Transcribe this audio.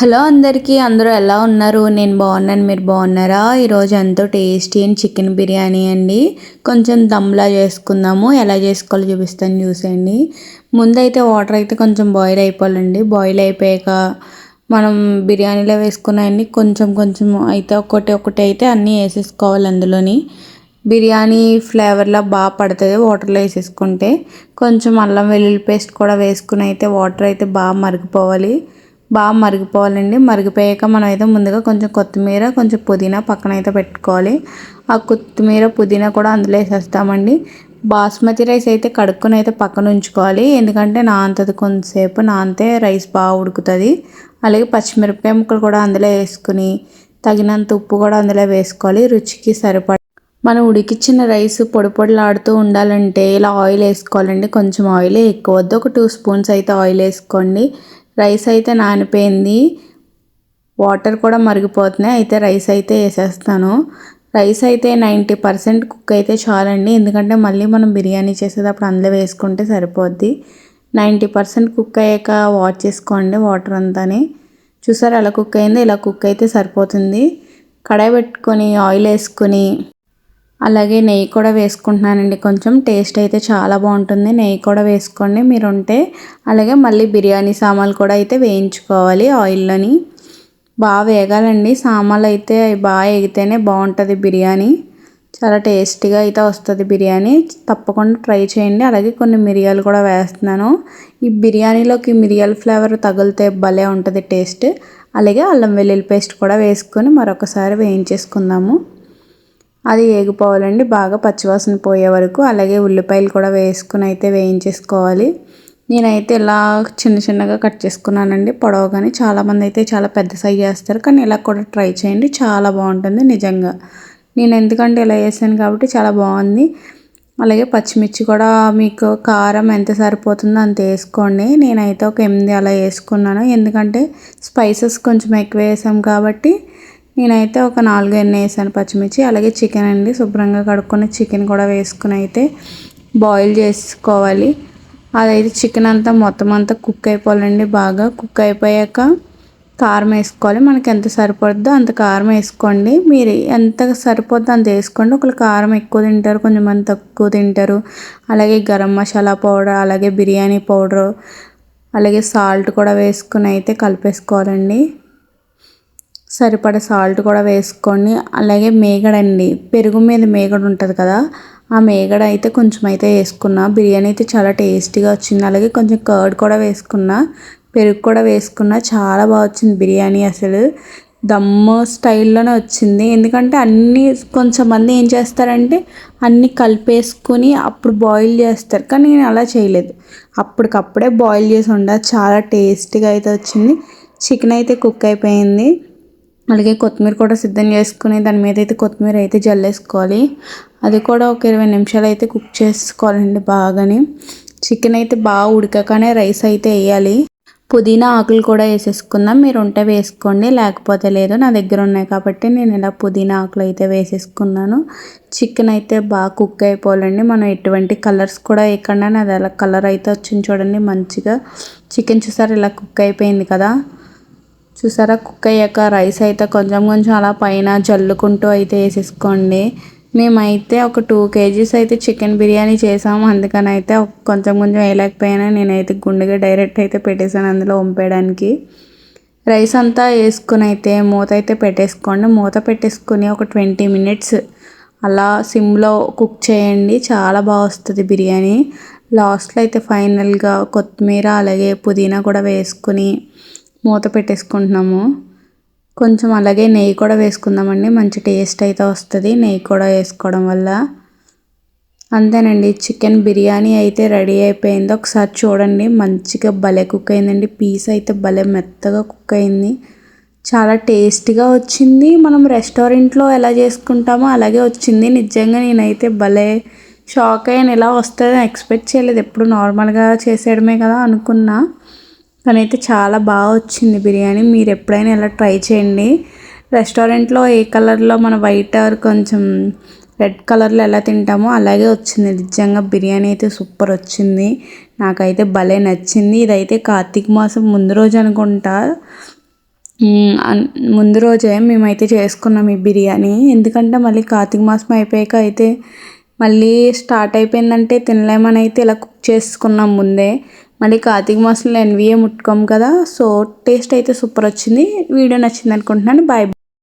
Hello అందరికీ అందరూ ఎలా ఉన్నారు? నేను బాగున్నాను మీరు బాగున్నారా? ఈరోజు ఎంతో టేస్టీ అండ్ చికెన్ బిర్యానీ అండి. కొంచెం దమ్లా చేసుకుందాము. ఎలా చేసుకోవాలో చూపిస్తాను చూసేయండి. ముందైతే వాటర్ అయితే కొంచెం బాయిల్ అయిపోవాలండి. బాయిల్ అయిపోయాక మనం బిర్యానీలో వేసుకున్నాయన్ని కొంచెం కొంచెం అయితే ఒకటి ఒకటి అయితే అన్నీ వేసేసుకోవాలి అందులోని. బిర్యానీ ఫ్లేవర్లో బాగా పడుతుంది వాటర్లో వేసేసుకుంటే. కొంచెం అల్లం వెల్లుల్లి పేస్ట్ కూడా వేసుకుని అయితే వాటర్ అయితే బాగా మరిగిపోవాలి. బాగా మరిగిపోవాలండి. మరిగిపోయాక మనం అయితే ముందుగా కొంచెం కొత్తిమీర కొంచెం పుదీనా పక్కన అయితే పెట్టుకోవాలి. ఆ కొత్తిమీర పుదీనా కూడా అందులో వేసేస్తామండి. బాస్మతి రైస్ అయితే కడుక్కొని అయితే పక్కన ఉంచుకోవాలి. ఎందుకంటే నాంతది కొంతసేపు నాంతే రైస్ బాగా ఉడుకుతుంది. అలాగే పచ్చిమిరపకాయ ముక్కలు కూడా అందులో వేసుకుని తగినంత ఉప్పు కూడా అందులో వేసుకోవాలి. రుచికి సరిపడ మనం ఉడికిచ్చిన రైస్ పొడి పొడిలాడుతూ ఉండాలంటే ఇలా ఆయిల్ వేసుకోవాలండి. కొంచెం ఆయిల్ ఎక్కువ వద్దు. ఒక టూ స్పూన్స్ అయితే ఆయిల్ వేసుకోండి. రైస్ అయితే నానిపోయింది. వాటర్ కూడా మరిగిపోతున్నాయి. అయితే రైస్ అయితే వేసేస్తాను. రైస్ అయితే నైంటీ పర్సెంట్ కుక్ అయితే చాలండి. ఎందుకంటే మళ్ళీ మనం బిర్యానీ చేసేటప్పుడు అందులో వేసుకుంటే సరిపోద్ది. నైంటీ పర్సెంట్ కుక్ అయ్యాక వాచ్ చేసుకోండి వాటర్ అంతాని. చూసారు ఎలా కుక్ అయిందో? ఇలా కుక్ అయితే సరిపోతుంది. కడాయి పెట్టుకొని ఆయిల్ వేసుకొని అలాగే నెయ్యి కూడా వేసుకుంటున్నానండి. కొంచెం టేస్ట్ అయితే చాలా బాగుంటుంది. నెయ్యి కూడా వేసుకోండి మీరు ఉంటే అలాగే మళ్ళీ బిర్యానీ సామాన్లు కూడా అయితే వేయించుకోవాలి ఆయిల్లోని. బాగా వేగాలండి. సామాన్లు అయితే బాగా ఎగితేనే బాగుంటుంది బిర్యానీ. చాలా టేస్టీగా అయితే వస్తుంది బిర్యానీ. తప్పకుండా ట్రై చేయండి. అలాగే కొన్ని మిరియాలు కూడా వేస్తున్నాను. ఈ బిర్యానీలోకి మిరియాల ఫ్లేవర్ తగిలితే భలే ఉంటుంది టేస్ట్. అలాగే అల్లం వెల్లుల్లి పేస్ట్ కూడా వేసుకొని మరొకసారి వేయించేసుకుందాము. అది వేగిపోవాలండి బాగా పచ్చివాసన పోయే వరకు అలాగే ఉల్లిపాయలు కూడా వేసుకుని అయితే వేయించేసుకోవాలి. నేనైతే ఇలా చిన్న చిన్నగా కట్ చేసుకున్నానండి. పొడవగానే చాలామంది అయితే చాలా పెద్ద సైజ్ చేస్తారు కానీ ఇలా కూడా ట్రై చేయండి. చాలా బాగుంటుంది నిజంగా. నేను ఎందుకంటే ఇలా వేసాను కాబట్టి చాలా బాగుంది. అలాగే పచ్చిమిర్చి కూడా మీకు కారం ఎంత సరిపోతుందో అంత వేసుకోండి. నేనైతే ఒక ఎనిమిది అలా వేసుకున్నాను. ఎందుకంటే స్పైసెస్ కొంచెం ఎక్కువ వేసాం కాబట్టి నేనైతే ఒక నాలుగు ఎన్ని వేసాను పచ్చిమిర్చి అలాగే చికెన్ అండి. శుభ్రంగా కడుక్కున్న చికెన్ కూడా వేసుకుని అయితే బాయిల్ చేసుకోవాలి. అదైతే చికెన్ అంతా మొత్తం అంతా కుక్ అయిపోవాలండి బాగా. కుక్ అయిపోయాక కారం వేసుకోవాలి. మనకి ఎంత సరిపోద్దో అంత కారం వేసుకోండి. మీరు ఎంత సరిపోద్దో అంత వేసుకోండి. ఒకళ్ళు కారం ఎక్కువ తింటారు కొంతమంది తక్కువ తింటారు. అలాగే గరం మసాలా పౌడర్ అలాగే బిర్యానీ పౌడర్ అలాగే సాల్ట్ కూడా వేసుకుని అయితే కలిపేసుకోవాలండి. సరిపడ సాల్ట్ కూడా వేసుకొని అలాగే మేగడండి పెరుగు మీద మేగడ ఉంటుంది కదా ఆ మేగడ అయితే కొంచెం అయితే వేసుకున్నా. బిర్యానీ అయితే చాలా టేస్టీగా వచ్చింది. అలాగే కొంచెం కర్డ్ కూడా వేసుకున్నా పెరుగు కూడా వేసుకున్నా. చాలా బాగా వచ్చింది బిర్యానీ అసలు. దమ్ము స్టైల్లోనే వచ్చింది. ఎందుకంటే అన్నీ కొంచెం మంది ఏం చేస్తారంటే అన్నీ కలిపేసుకొని అప్పుడు బాయిల్ చేస్తారు. కానీ నేను అలా చేయలేదు. అప్పటికప్పుడే బాయిల్ చేసి ఉండ. చాలా టేస్టీగా అయితే వచ్చింది. చికెన్ అయితే కుక్ అయిపోయింది. అలాగే కొత్తిమీర కూడా సిద్ధం చేసుకుని దాని మీద అయితే కొత్తిమీర అయితే జల్లేసుకోవాలి. అది కూడా ఒక ఇరవై నిమిషాలు అయితే కుక్ చేసుకోవాలండి బాగాని. చికెన్ అయితే బాగా ఉడకగానే రైస్ అయితే వేయాలి. పుదీనా ఆకులు కూడా వేసేసుకుందాం. మీరు ఉంటే వేసుకోండి లేకపోతే లేదు. నా దగ్గర ఉన్నాయి కాబట్టి నేను ఇలా పుదీనా ఆకులు అయితే వేసేసుకున్నాను. చికెన్ అయితే బాగా కుక్ అయిపోవాలండి. మనం ఎటువంటి కలర్స్ కూడా వేయకుండా అది అలా కలర్ అయితే వచ్చింది చూడండి మంచిగా. చికెన్ చూసారు ఇలా కుక్ అయిపోయింది కదా. చూసారా? కుక్ అయ్యాక రైస్ అయితే కొంచెం కొంచెం అలా పైన జల్లుకుంటూ అయితే వేసేసుకోండి. మేమైతే ఒక టూ కేజీస్ అయితే చికెన్ బిర్యానీ చేసాము. అందుకని అయితే కొంచెం కొంచెం వేయలేకపోయినా నేనైతే గుండెగా డైరెక్ట్ అయితే పెట్టేశాను అందులో వంపేయడానికి. రైస్ అంతా వేసుకుని అయితే మూత అయితే పెట్టేసుకోండి. మూత పెట్టేసుకుని ఒక ట్వంటీ మినిట్స్ అలా సిమ్లో కుక్ చేయండి. చాలా బాగా వస్తుంది బిర్యానీ. లాస్ట్లో అయితే ఫైనల్గా కొత్తిమీర అలాగే పుదీనా కూడా వేసుకుని మూత పెట్టేసుకుంటున్నాము. కొంచెం అలాగే నెయ్యి కూడా వేసుకుందామండి. మంచి టేస్ట్ అయితే వస్తుంది నెయ్యి కూడా వేసుకోవడం వల్ల. అంతేనండి చికెన్ బిర్యానీ అయితే రెడీ అయిపోయింది. ఒకసారి చూడండి మంచిగా భలే కుక్ అయిందండి. పీస్ అయితే భలే మెత్తగా కుక్ అయింది. చాలా టేస్టీగా వచ్చింది. మనం రెస్టారెంట్లో ఎలా చేసుకుంటామో అలాగే వచ్చింది. నిజంగా నేనైతే భలే షాక్ అయ్యాను. ఇలా వస్తుందని ఎక్స్పెక్ట్ చేయలేదు. ఎప్పుడు నార్మల్గా చేసేయడమే కదా అనుకున్నా. కానీ అయితే చాలా బాగా వచ్చింది బిర్యానీ. మీరు ఎప్పుడైనా ఇలా ట్రై చేయండి. రెస్టారెంట్లో ఏ కలర్లో మన వైట్ ఆర్ కొంచెం రెడ్ కలర్లో ఎలా తింటామో అలాగే వచ్చింది. నిజంగా బిర్యానీ అయితే సూపర్ వచ్చింది. నాకైతే భలే నచ్చింది. ఇదైతే కార్తీక మాసం ముందు రోజు అనుకుంటా. అన్- ముందు రోజే మేమైతే చేసుకున్నాం ఈ బిర్యానీ. ఎందుకంటే మళ్ళీ కార్తీక మాసం అయిపోయాక అయితే మళ్ళీ స్టార్ట్ అయిపోయిందంటే తినలేమని అయితే ఇలా కుక్ చేసుకున్నాం ముందే. మళ్ళీ కార్తీక మాసంలో ఎన్విఏ ముట్టుకోము కదా సో టేస్ట్ అయితే సూపర్ వచ్చింది. వీడియో నచ్చింది అనుకుంటున్నాను. బాయ్